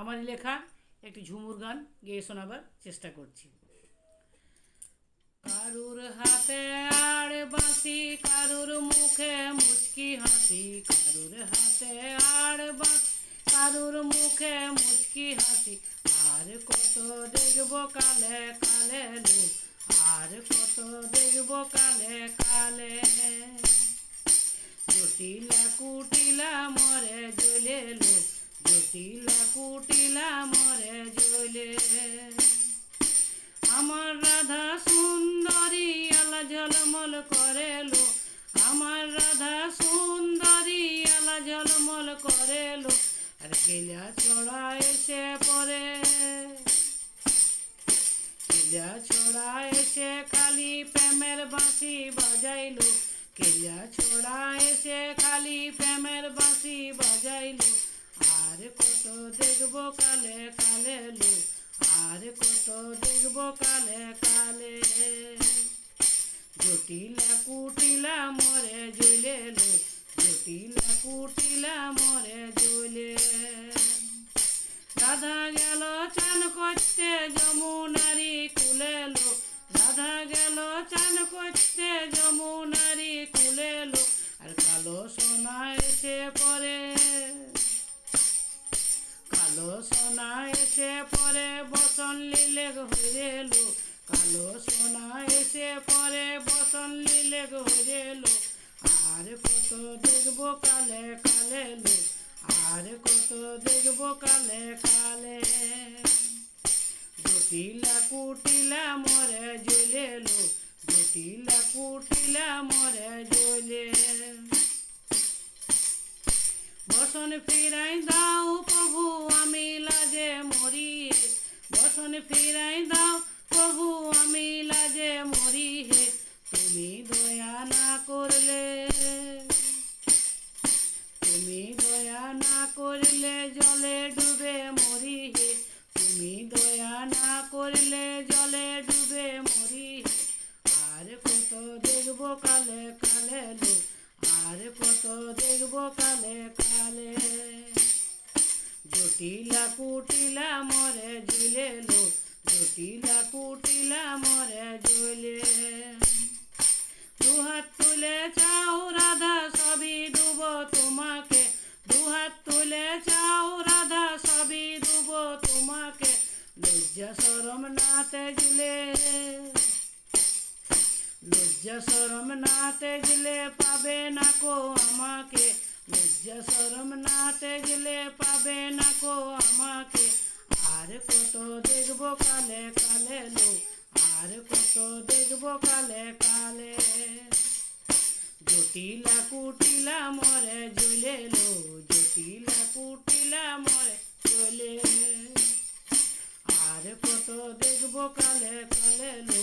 আমারই লেখা, একটি ঝুমুর গান, গেয়ে শোনাবার চেষ্টা করছি। কারুর হাতে আর বাঁশি, কারুর মুখে মুচকি হাসি, কারুর হাতে আর বাঁশি, কারুর মুখে মুচকি হাসি। আর কত দেখব কালে কালে লো আর কত দেখব কালে কালে জটিলা কুটিলা মরে জ্বলে লো জটিলা কুটিলা মরে জ্বলে আমার রাধা সুন্দরী আলা ঝলমল করেলো। আমার রাধা সুন্দরী আলা ঝলমল করেলো। আর কেলা ছড়া এসে পরে কেলা ছড়া এসে খালি প্রেমের বাঁশি বাজাইলো। কেলা ছড়া এসে খালি প্রেমের বাঁশি বাজাইলো। দেখব কালে কালে লো আর কত দেখব কালে কালে। জটিলা কুটিলা মরে জ্বলে লো জটিলা কুটিলা মরে জ্বলে। রাধা গেল চান করতে যমুনারি কালো সোনা এসে পরে বসন লিলে হইরেলো কালো সোনা এসে পরে বসন লিলে হইরেলো আর কত দেখব কালে কালে লো। আর কত দেখব কালে কালে। জটিলা কুটিলা মরে জ্বলে লো জটিলা কুটিলা মরে জ্বলে। বসন ফিরাই দাও প্রভু। বসন ফিরাই দাও, প্রভু আমি লাজে মরি হে, তুমি দয়া না করলে। তুমি দয়া না করলে জলে ডুবে মরি হে, তুমি দয়া না করলে জলে ডুবে মরি হে। আর কত দেখব কালে কালে আর কত দেখব কালে কালে। জটিলা কুটিলা মরে ঝুলে লো জটিলা কুটিলা মরে ঝুলে দুহাত তুলে চাও রাধা সবই দুব তোমাকে দুহাত তুলে চাও রাধা সবই দুব তোমাকে লজ্জা সরম নাতে জুলে লজ্জা সরম নাতে গেলে পাবে না কো আমাকে লজ্জা সরম নাতে গেলে পাবে না কো আমাকে আর কত দেখব কালে কালে লো আর কত দেখব কালে কালে জটিলা কুটিলা মরে জ্বলে লো জটিলা কুটিলা মরে জ্বলে আর কত দেখব কালে কালে লো